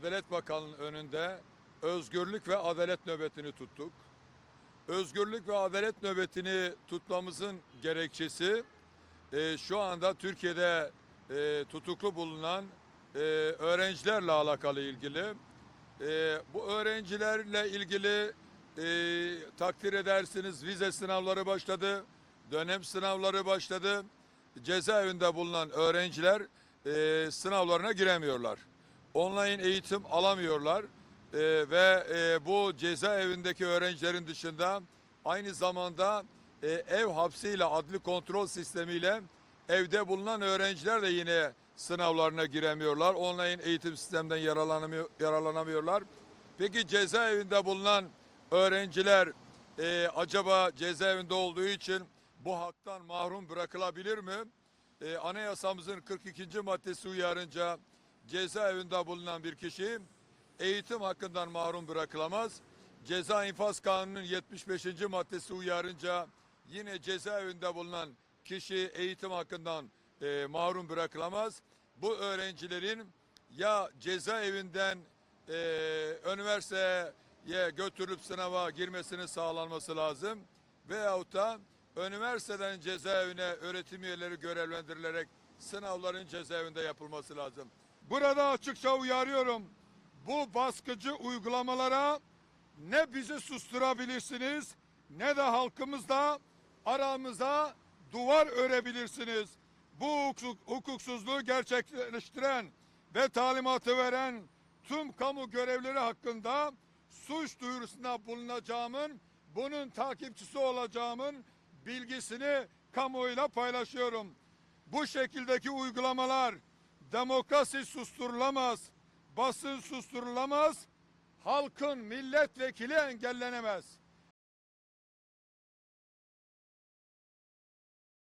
Adalet Bakanı'nın önünde özgürlük ve adalet nöbetini tuttuk. Özgürlük ve adalet nöbetini tutmamızın gerekçesi e, şu anda Türkiye'de e, tutuklu bulunan e, öğrencilerle alakalı ilgili. E, bu öğrencilerle ilgili e, takdir edersiniz vize sınavları başladı, dönem sınavları başladı. Cezaevinde bulunan öğrenciler e, sınavlarına giremiyorlar. Online eğitim alamıyorlar E, ve e, bu cezaevindeki öğrencilerin dışında aynı zamanda e, ev hapsiyle adli kontrol sistemiyle evde bulunan öğrenciler de yine sınavlarına giremiyorlar. Online eğitim sisteminden yararlanamıyor, yararlanamıyorlar. Peki cezaevinde bulunan öğrenciler e, acaba cezaevinde olduğu için bu haktan mahrum bırakılabilir mi? E, anayasamızın 42. maddesi uyarınca cezaevinde bulunan bir kişi eğitim hakkından mahrum bırakılamaz. Ceza infaz kanunun 75. maddesi uyarınca yine cezaevinde bulunan kişi eğitim hakkından e, mahrum bırakılamaz. Bu öğrencilerin ya cezaevinden e, üniversiteye götürüp sınava girmesinin sağlanması lazım veyahut da üniversiteden cezaevine öğretim üyeleri görevlendirilerek sınavların cezaevinde yapılması lazım. Burada açıkça uyarıyorum. Bu baskıcı uygulamalara ne bizi susturabilirsiniz ne de halkımızla aramıza duvar örebilirsiniz. Bu hukuk, hukuksuzluğu gerçekleştiren ve talimatı veren tüm kamu görevleri hakkında suç duyurusunda bulunacağımın, bunun takipçisi olacağımın bilgisini kamuoyuyla paylaşıyorum. Bu şekildeki uygulamalar demokrasi susturulamaz, basın susturulamaz, halkın milletvekili engellenemez.